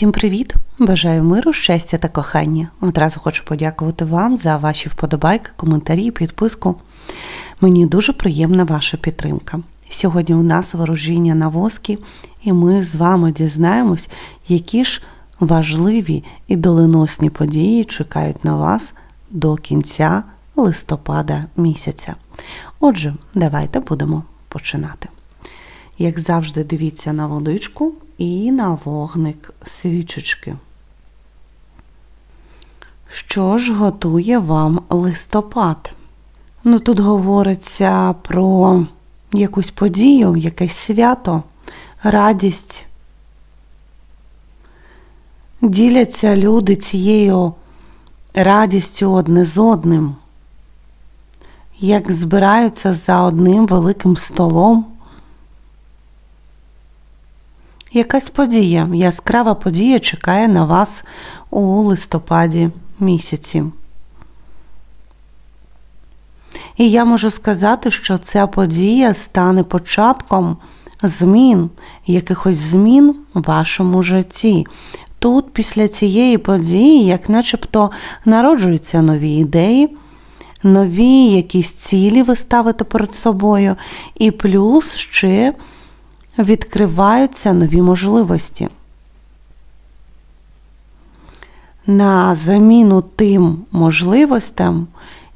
Всім привіт! Бажаю миру, щастя та кохання. Одразу хочу подякувати вам за ваші вподобайки, коментарі, підписку. Мені дуже приємна ваша підтримка. Сьогодні у нас ворожіння на воскі, і ми з вами дізнаємось, які ж важливі і доленосні події чекають на вас до кінця листопада місяця. Отже, давайте будемо починати. Як завжди, дивіться на водичку і на вогник свічечки. Що ж готує вам листопад? Ну, тут говориться про якусь подію, якесь свято, радість. Діляться люди цією радістю одне з одним, як збираються за одним великим столом. Якась подія, яскрава подія чекає на вас у листопаді місяці. І я можу сказати, що ця подія стане початком змін, якихось змін в вашому житті. Тут, після цієї події, як начебто народжуються нові ідеї, нові якісь цілі ви ставите перед собою, і плюс ще відкриваються нові можливості. На заміну тим можливостям,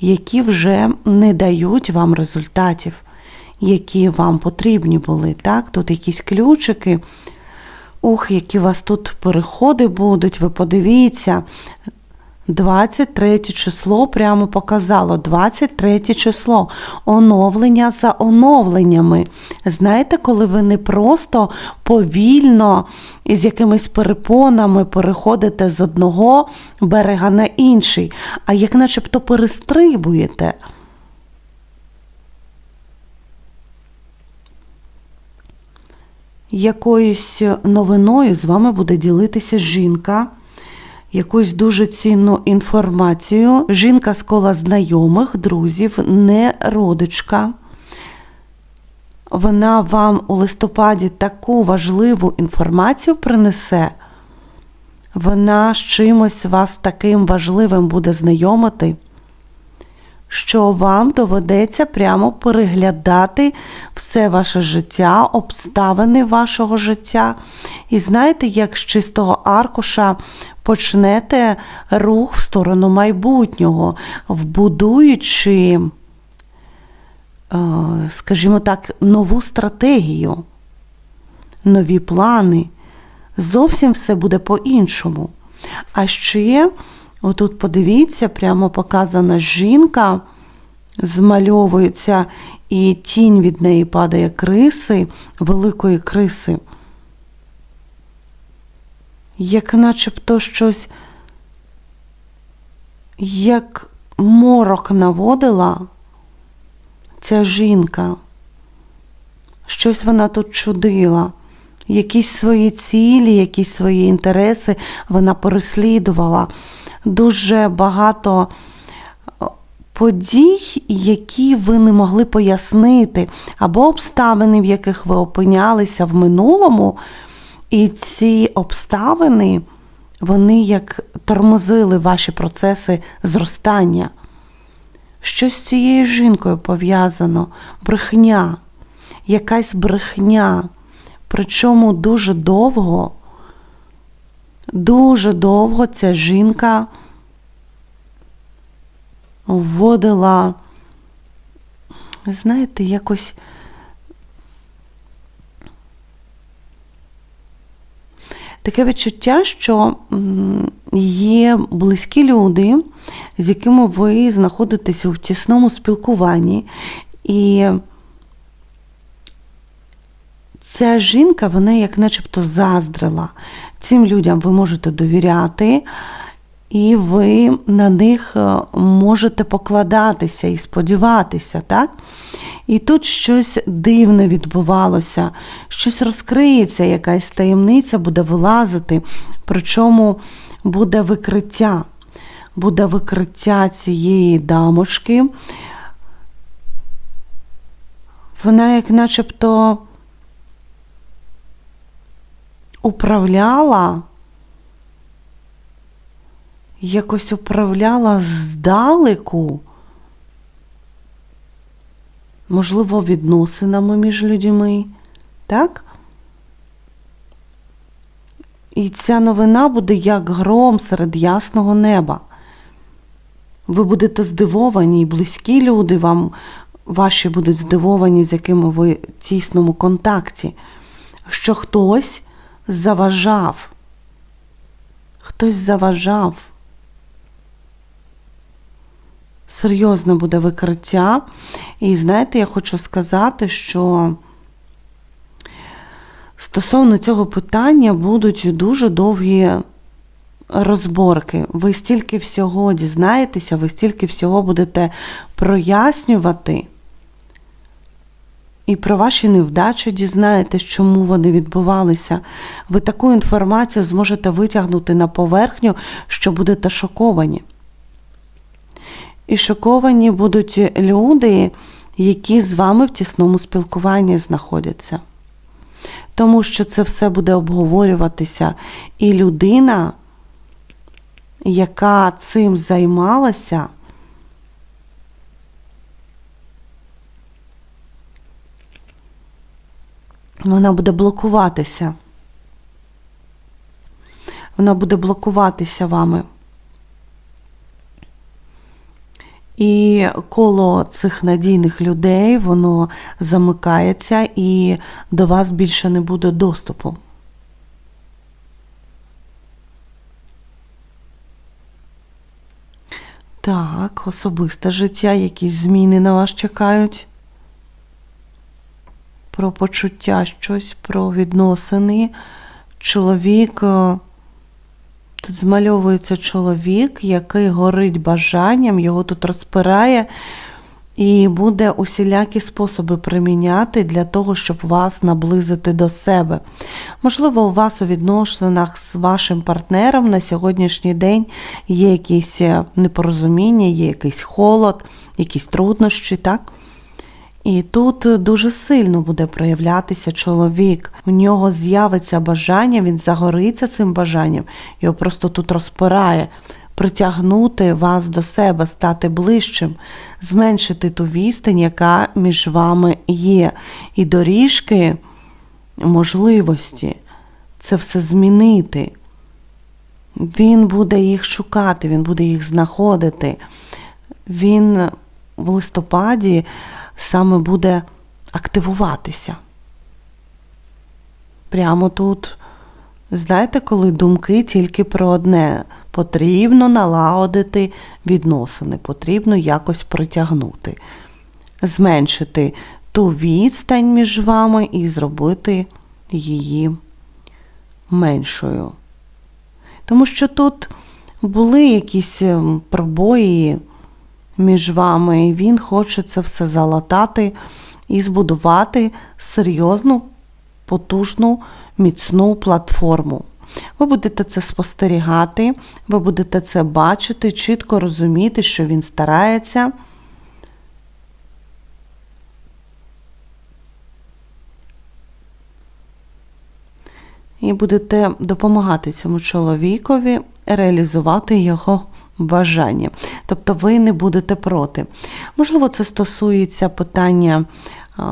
які вже не дають вам результатів, які вам потрібні були. Так? Тут якісь ключики. Ух, які у вас тут переходи будуть, ви подивіться. 23 число прямо показало 23 число оновлення за оновленнями. Знаєте, коли ви не просто повільно із якимись перепонами переходите з одного берега на інший, а як начебто перестрибуєте. Якоюсь новиною з вами буде ділитися жінка якусь дуже цінну інформацію. Жінка з кола знайомих, друзів, не родичка. Вона вам у листопаді таку важливу інформацію принесе. Вона з чимось вас таким важливим буде знайомити, що вам доведеться прямо переглядати все ваше життя, обставини вашого життя. І знаєте, як з чистого аркуша почнете рух в сторону майбутнього, вбудуючи, е, скажімо так, нову стратегію, нові плани. Зовсім все буде по-іншому. А ще, отут подивіться, прямо показана жінка, змальовується, і тінь від неї падає криси, великої криси як начебто щось, як морок наводила ця жінка. Щось вона тут чудила, якісь свої цілі, якісь свої інтереси вона переслідувала. Дуже багато подій, які ви не могли пояснити, або обставини, в яких ви опинялися в минулому. І ці обставини, вони як тормозили ваші процеси зростання. Щось з цією жінкою пов'язано, брехня, якась брехня. Причому дуже довго, дуже довго ця жінка вводила, знаєте, якось. таке відчуття, що є близькі люди, з якими ви знаходитеся у тісному спілкуванні. І ця жінка, вона як начебто заздрила. Цим людям ви можете довіряти, і ви на них е, можете покладатися і сподіватися, так? І тут щось дивне відбувалося, щось розкриється, якась таємниця буде вилазити, причому буде викриття, буде викриття цієї дамочки. Вона, як начебто, управляла якось управляла здалеку, можливо, відносинами між людьми, так? І ця новина буде як гром серед ясного неба. Ви будете здивовані, і близькі люди вам ваші будуть здивовані, з якими ви в тісному контакті, що хтось заважав. Хтось заважав. Серйозне буде викриття. І знаєте, я хочу сказати, що стосовно цього питання будуть дуже довгі розборки. Ви стільки всього дізнаєтеся, ви стільки всього будете прояснювати. І про ваші невдачі дізнаєтесь, чому вони відбувалися. Ви таку інформацію зможете витягнути на поверхню, що будете шоковані. І шоковані будуть люди, які з вами в тісному спілкуванні знаходяться. Тому що це все буде обговорюватися. І людина, яка цим займалася, вона буде блокуватися. Вона буде блокуватися вами. І коло цих надійних людей воно замикається, і до вас більше не буде доступу. Так, особисте життя, якісь зміни на вас чекають. Про почуття щось, про відносини. Чоловік. е, Тут змальовується чоловік, який горить бажанням, його тут розпирає, і буде усілякі способи приміняти для того, щоб вас наблизити до себе. Можливо, у вас у відносинах з вашим партнером на сьогоднішній день є якісь е, непорозуміння, є якийсь холод, якісь труднощі, так? І тут дуже сильно буде проявлятися чоловік. У нього з'явиться бажання, він загориться цим бажанням, його просто тут розпирає, притягнути вас до себе, стати ближчим, зменшити ту відстань, яка між вами є. І доріжки, можливості це все змінити. Він буде їх шукати, він буде їх знаходити. Він в листопаді саме буде активуватися. Прямо тут, знаєте, коли думки тільки про одне. Потрібно налагодити відносини, потрібно якось притягнути, зменшити ту відстань між вами і зробити її меншою. Тому що тут були якісь ем, пробої між вами, і він хоче це все залатати і збудувати серйозну, потужну, міцну платформу. Ви будете це спостерігати, ви будете це бачити, чітко розуміти, що він старається. І будете допомагати цьому чоловікові реалізувати його бажання. Тобто ви не будете проти. Можливо, це стосується питання е,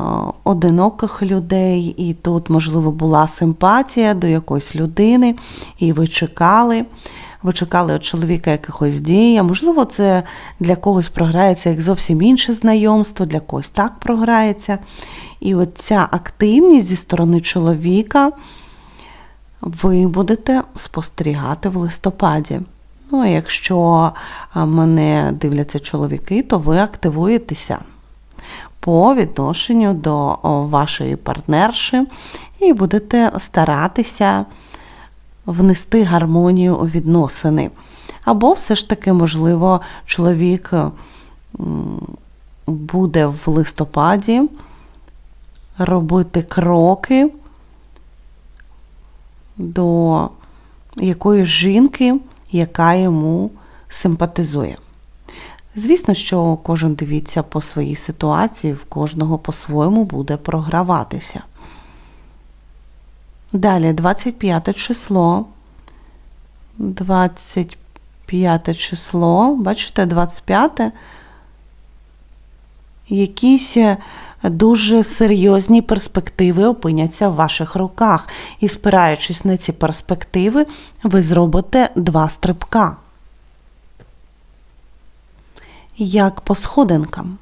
одиноких людей, і тут, можливо, була симпатія до якоїсь людини, і ви чекали. Ви чекали від чоловіка якихось дій, а можливо, це для когось програється як зовсім інше знайомство, для когось так програється. І от ця активність зі сторони чоловіка ви будете спостерігати в листопаді. Ну, а якщо мене дивляться чоловіки, то ви активуєтеся по відношенню до вашої партнерші і будете старатися внести гармонію у відносини. Або все ж таки, можливо, чоловік буде в листопаді робити кроки до якоїсь жінки, яка йому симпатизує. Звісно, що кожен дивіться по своїй ситуації, в кожного по-своєму буде програватися. Далі, 25 число. 25 25 число, бачите, 25 якісь е, дуже серйозні перспективи опиняться в ваших руках. І спираючись на ці перспективи, ви зробите два стрибка. Як по сходинкам.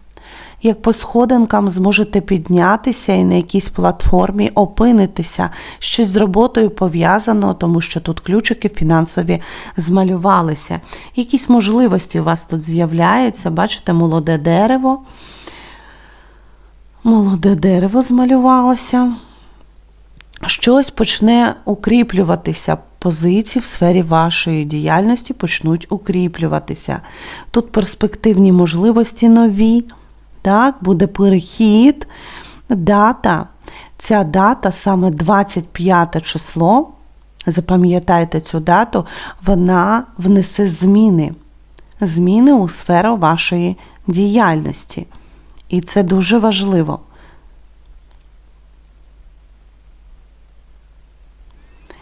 Як по сходинкам зможете піднятися і на якійсь платформі опинитися, щось з роботою пов'язано, тому що тут ключики фінансові змалювалися. Якісь можливості у вас тут з'являються, бачите, молоде дерево. Молоде дерево змалювалося. Щось почне укріплюватися. Позиції в сфері вашої діяльності почнуть укріплюватися. Тут перспективні можливості нові. Так, буде перехід, дата. Ця дата, саме 25 число, запам'ятайте цю дату, вона внесе зміни. Зміни у сферу вашої діяльності. І це дуже важливо.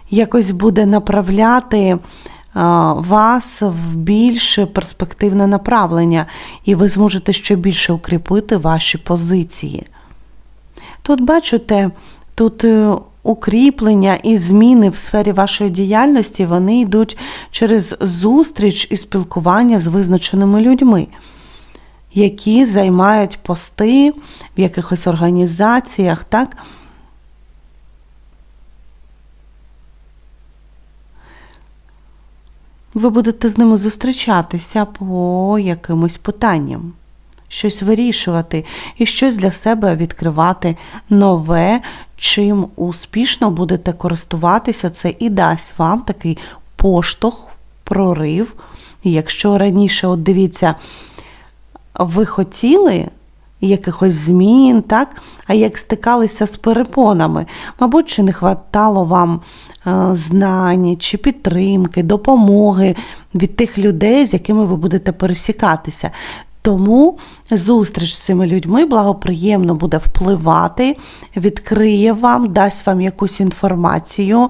Якось буде направляти вас в більш перспективне направлення, і ви зможете ще більше укріпити ваші позиції. Тут, бачите, тут е, укріплення і зміни в сфері вашої діяльності вони йдуть через зустріч і спілкування з визначеними людьми які займають пости в якихось організаціях, так? Ви будете з ними зустрічатися по якимось питанням, щось вирішувати і щось для себе відкривати нове, чим успішно будете користуватися, це і дасть вам такий поштовх, прорив. Якщо раніше, от дивіться, ви хотіли якихось змін, так? а як стикалися з перепонами, мабуть, чи не хватало вам е, знань, чи підтримки, допомоги від тих людей, з якими ви будете пересікатися. Тому зустріч з цими людьми благоприємно буде впливати, відкриє вам, дасть вам якусь інформацію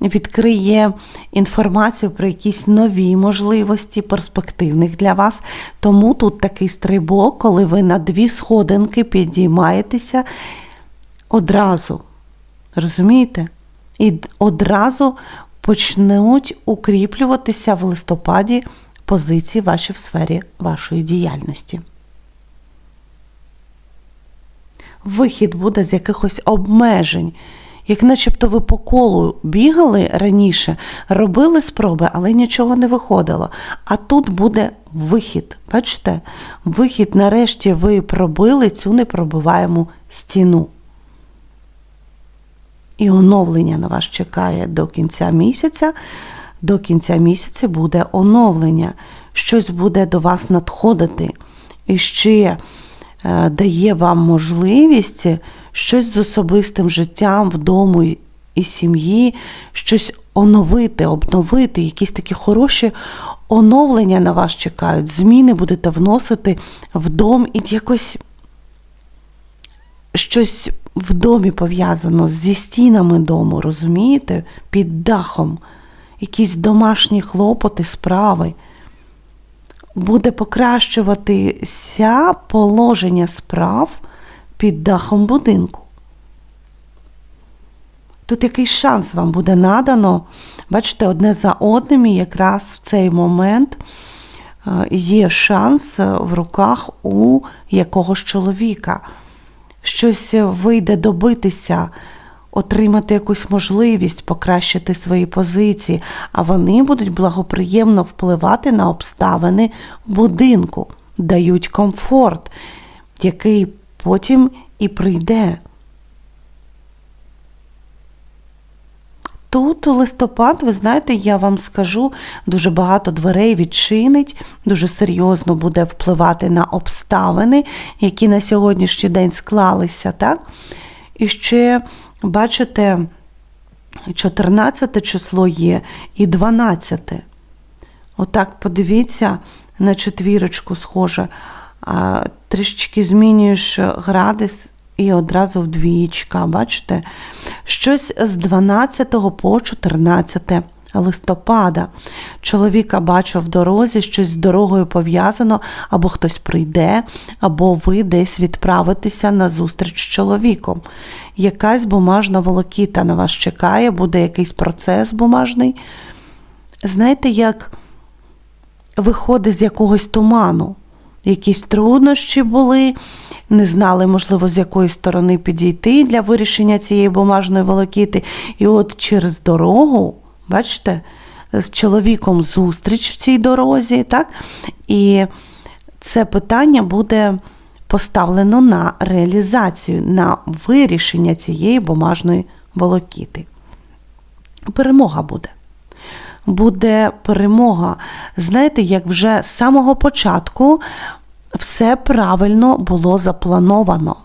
відкриє інформацію про якісь нові можливості, перспективних для вас. Тому тут такий стрибок, коли ви на дві сходинки підіймаєтеся одразу. Розумієте? І одразу почнуть укріплюватися в листопаді позиції ваші в сфері вашої діяльності. Вихід буде з якихось обмежень як начебто ви по колу бігали раніше, робили спроби, але нічого не виходило. А тут буде вихід. Бачите? Вихід, нарешті, ви пробили цю непробиваєму стіну. І оновлення на вас чекає до кінця місяця. До кінця місяця буде оновлення. Щось буде до вас надходити. І ще е, дає вам можливість щось з особистим життям вдома і сім'ї, щось оновити, обновити, якісь такі хороші оновлення на вас чекають, зміни будете вносити в дом і якось щось в домі пов'язано зі стінами дому, розумієте? Під дахом, якісь домашні хлопоти, справи. Буде покращуватися положення справ під дахом будинку. Тут якийсь шанс вам буде надано. Бачите, одне за одним, і якраз в цей момент е, є шанс в руках у якогось чоловіка. Щось вийде добитися, отримати якусь можливість покращити свої позиції, а вони будуть благоприємно впливати на обставини будинку, дають комфорт, який потім і прийде. Тут листопад, ви знаєте, я вам скажу, дуже багато дверей відчинить, дуже серйозно буде впливати на обставини, які на сьогоднішній день склалися. так? І ще, бачите, 14 число є і 12. Отак подивіться на четвірочку схоже трішечки змінюєш градус і одразу вдвічка, бачите? Щось з 12 по 14 листопада. чоловіка бачу в дорозі, щось з дорогою пов'язано, або хтось прийде, або ви десь відправитеся на зустріч з чоловіком. Якась бумажна волокіта на вас чекає, буде якийсь процес бумажний. Знаєте, як виходить з якогось туману. Якісь труднощі були, не знали, можливо, з якої сторони підійти для вирішення цієї бумажної волокіти. І от через дорогу, бачите, з чоловіком зустріч в цій дорозі, так? І це питання буде поставлено на реалізацію, на вирішення цієї бумажної волокіти. Перемога буде буде перемога. Знаєте, як вже з самого початку все правильно було заплановано.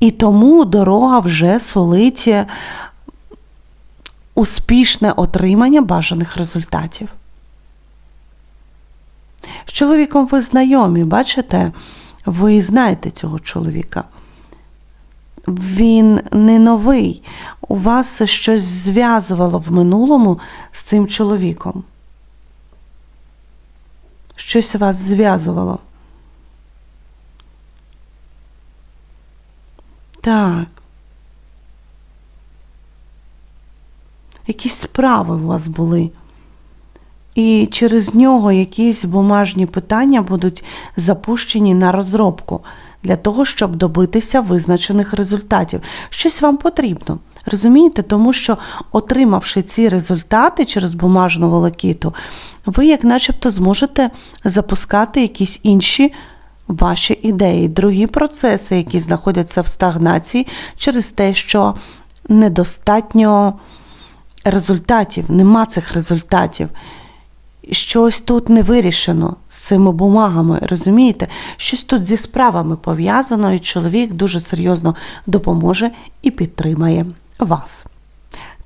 І тому дорога вже солить успішне отримання бажаних результатів. З чоловіком ви знайомі, бачите? Ви знаєте цього чоловіка. Він не новий. У вас щось зв'язувало в минулому з цим чоловіком. Щось вас зв'язувало. Так. Якісь справи у вас були. І через нього якісь бумажні питання будуть запущені на розробку для того, щоб добитися визначених результатів. Щось вам потрібно. Розумієте? Тому що, отримавши ці результати через бумажну волокіту, ви, як начебто, зможете запускати якісь інші ваші ідеї, другі процеси, які знаходяться в стагнації, через те, що недостатньо результатів, нема цих результатів. Щось тут не вирішено з цими бумагами, розумієте? Щось тут зі справами пов'язано, і чоловік дуже серйозно допоможе і підтримає вас.